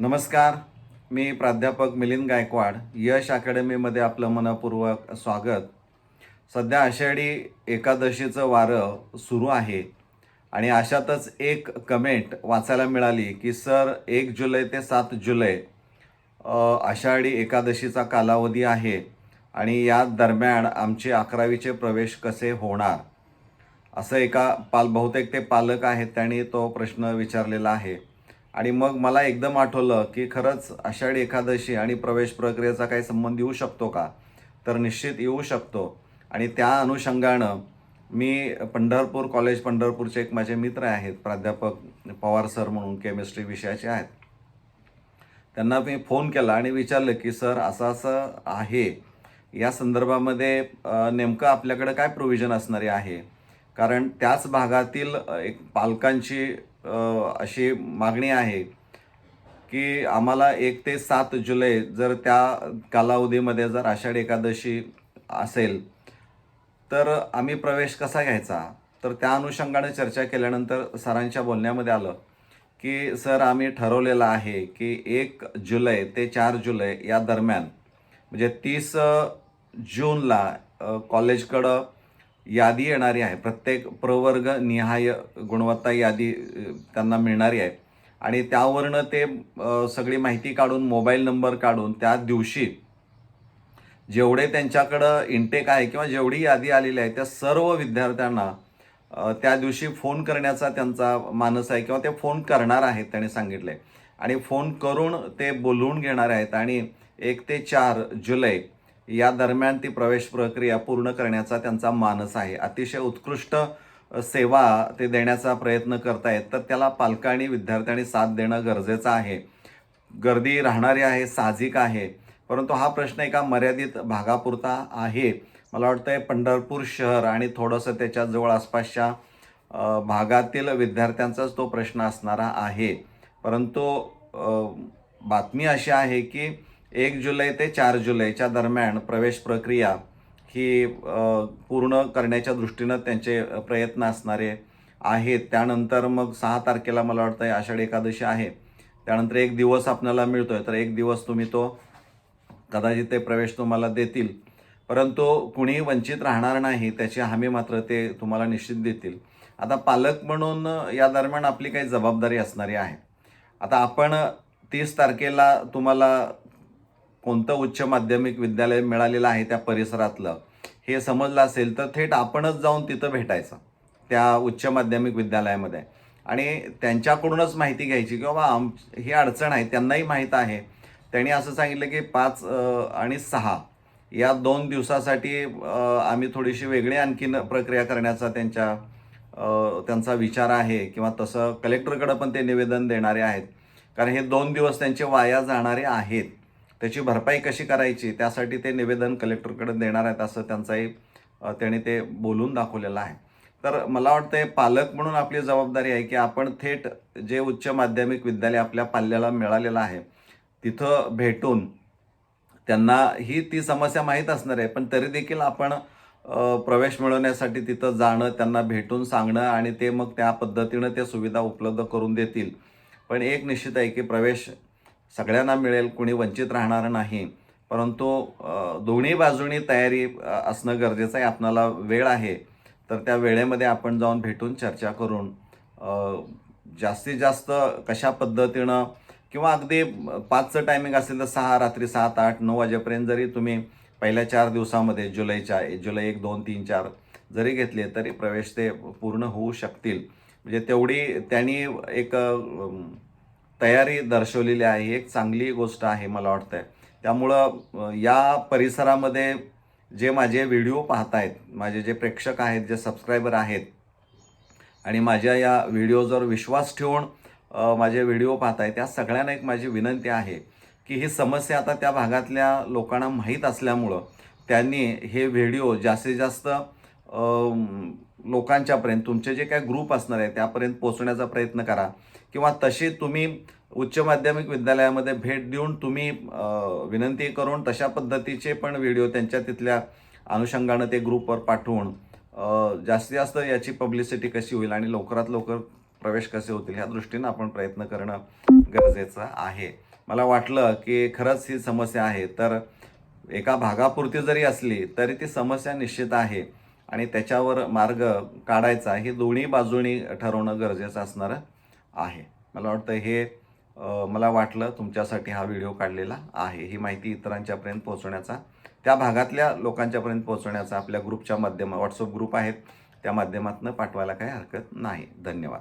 नमस्कार मी प्राध्यापक मिलिंद गायकवाड यश अकॅडमीमध्ये आपलं मनपूर्वक स्वागत. सध्या आषाढी एकादशीचं वारं सुरू आहे आणि अशातच एक कमेंट वाचायला मिळाली की सर एक जुलै ते सात जुलै आषाढी एकादशीचा कालावधी आहे आणि या दरम्यान आमचे अकरावीचे प्रवेश कसे होणार? असं एका पाल बहुतेक ते पालक आहेत त्यांनी तो प्रश्न विचारलेला आहे. आणि मग मला एकदम आठवलं की खरंच आषाढी एकादशी आणि प्रवेश प्रक्रियेचा काही संबंध येऊ शकतो का? तर निश्चित येऊ शकतो. आणि त्या अनुषंगानं मी पंढरपूर कॉलेज पंढरपूरचे एक माझे मित्र आहेत प्राध्यापक पवार सर म्हणून केमिस्ट्री विषयाचे आहेत. त्यांना मी फोन केला आणि विचारलं की सर असं असं आहे. या संदर्भामध्ये नेमकं आपल्याकडं काय प्रोव्हिजन असणारे आहे? कारण त्याच भागातील एक पालकांची अशी मागणी आहे की आम्हाला एक ते सात जुलै जर त्या कालावधीमध्ये जर आषाढी एकादशी असेल तर आम्ही प्रवेश कसा घ्यायचा? तर त्या अनुषंगाने चर्चा केल्यानंतर सरांच्या बोलण्यामध्ये आलं की सर आम्ही ठरवलेलं आहे की एक जुलै ते चार जुलै या दरम्यान म्हणजे तीस जूनला कॉलेजकडं यादी येणारी आहे. प्रत्येक प्रवर्ग निहाय गुणवत्ता यादी त्यांना मिळणारी आहे. आणि त्यावरनं ते सगळी माहिती काढून मोबाईल नंबर काढून त्या दिवशी जेवढे त्यांच्याकडं इंटेक आहे किंवा जेवढी यादी आलेली आहे त्या सर्व विद्यार्थ्यांना त्या दिवशी फोन करण्याचा त्यांचा मानस आहे किंवा ते फोन करणार आहेत त्यांनी सांगितले आणि फोन करून ते बोलवून घेणार आहेत. आणि एक ते चार जुलै या दरम्यान ती प्रवेश प्रक्रिया पूर्ण करण्याचा त्यांचा मानस आहे. अतिशय उत्कृष्ट सेवा ते देण्याचा प्रयत्न करतायत. तर त्याला पालकांनी विद्यार्थ्यांनी साथ देणं गरजेचं आहे. गर्दी राहणारी आहे साहजिक आहे. परंतु हा प्रश्न एका मर्यादित भागापुरता आहे. मला वाटतं आहे पंढरपूर शहर आणि थोडंसं त्याच्याजवळ आसपासच्या भागातील विद्यार्थ्यांचाच तो प्रश्न असणारा आहे. परंतु बातमी अशी आहे की एक जुलै ते चार जुलैच्या दरम्यान प्रवेश प्रक्रिया ही पूर्ण करण्याच्या दृष्टीनं त्यांचे प्रयत्न असणारे आहेत. त्यानंतर मग सहा तारखेला मला वाटतं आषाढी एकादशी आहे. त्यानंतर एक दिवस आपल्याला आहे तर एक दिवस तुम्ही तो कदाचित ते प्रवेश तुम्हाला देतील. परंतु कुणीही वंचित राहणार नाही त्याची हमी मात्र ते तुम्हाला निश्चित देतील. आता पालक म्हणून या दरम्यान आपली काही जबाबदारी असणारी आहे. आता आपण तीस तारखेला तुम्हाला कोणतं उच्च माध्यमिक विद्यालय मिळालेलं आहे त्या परिसरातलं? हे समजलं असेल तर थेट आपणच जाऊन तिथं भेटायचं त्या उच्च माध्यमिक विद्यालयामध्ये. आणि त्यांच्याकडूनच माहिती घ्यायची की बाबा आम ही अडचण आहे त्यांनाही माहीत आहे. त्यांनी असं सांगितलं की पाच आणि सहा या दोन दिवसासाठी आम्ही थोडीशी वेगळी आणखीन प्रक्रिया करण्याचा त्यांच्या त्यांचा विचार आहे किंवा तसं कलेक्टरकडं पण ते निवेदन देणारे आहेत. कारण हे दोन दिवस त्यांचे वाया जाणारे आहेत. त्याची भरपाई कशी करायची त्यासाठी ते निवेदन कलेक्टरकडे देणार आहेत असं त्यांचाही त्याने ते बोलून दाखवलेलं आहे. तर मला वाटतं पालक म्हणून आपली जबाबदारी आहे की आपण थेट जे उच्च माध्यमिक विद्यालय आपल्या पाल्याला मिळालेलं आहे तिथं भेटून त्यांना ही ती समस्या माहीत असणार आहे पण तरी देखील आपण प्रवेश मिळवण्यासाठी तिथं जाणं त्यांना भेटून सांगणं आणि ते मग त्या पद्धतीनं ते सुविधा उपलब्ध करून देतील. पण एक निश्चित आहे की प्रवेश सगळ्यांना मिळेल कुणी वंचित राहणार नाही. परंतु दोन्ही बाजूनी तयारी असणं गरजेचं आहे आपणाला वेळ आहे. तर त्या वेळेमध्ये आपण जाऊन भेटून चर्चा करून जास्तीत जास्त कशा पद्धतीनं किंवा अगदी पाचचं टायमिंग असेल तर सहा रात्री सात आठ नऊ वाजेपर्यंत जरी तुम्ही पहिल्या चार दिवसामध्ये जुलैच्या जुलै एक दोन तीन चार जरी घेतले तरी प्रवेश ते पूर्ण होऊ शकतील. म्हणजे तेवढी त्यांनी एक तयारी दर्शवलेली आहे. ही एक चांगली गोष्ट आहे मला वाटतंय. त्यामुळं या परिसरामध्ये जे माझे व्हिडिओ पाहतायत माझे जे प्रेक्षक आहेत जे सबस्क्रायबर आहेत आणि माझ्या या व्हिडिओजवर विश्वास ठेवून माझे व्हिडिओ पाहताय त्या सगळ्यांना एक माझी विनंती आहे की ही समस्या आता त्या भागातल्या लोकांना माहीत असल्यामुळं त्यांनी हे व्हिडिओ जास्तीत जास्त लोकांच्यापर्यंत तुमचे जे काय ग्रुप असणार आहे त्यापर्यंत पोचण्याचा प्रयत्न करा. किंवा तशी तुम्ही उच्च माध्यमिक विद्यालयामध्ये भेट देऊन तुम्ही विनंती करून तशा पद्धतीचे पण व्हिडिओ त्यांच्या तिथल्या अनुषंगानं ते ग्रुपवर पाठवून जास्तीत जास्त याची पब्लिसिटी कशी होईल आणि लवकरात लवकर प्रवेश कसे होतील ह्या दृष्टीनं आपण प्रयत्न करणं गरजेचं आहे. मला वाटलं की खरंच ही समस्या आहे तर एका भागापुरती जरी असली तरी ती समस्या निश्चित आहे आणि त्याच्यावर मार्ग काढायचा हे दोन्ही बाजूनी ठरवणं गरजेचं असणार आहे. मला वाटतं हे मला वाटलं तुमच्यासाठी हा व्हिडिओ काढलेला आहे. ही माहिती इतरांच्यापर्यंत पोहोचवण्याचा त्या भागातल्या लोकांच्यापर्यंत पोहोचवण्याचा आपल्या ग्रुपच्या माध्यम व्हॉट्सअप ग्रुप आहेत. त्या माध्यमातून पाठवायला काही हरकत नाही. धन्यवाद.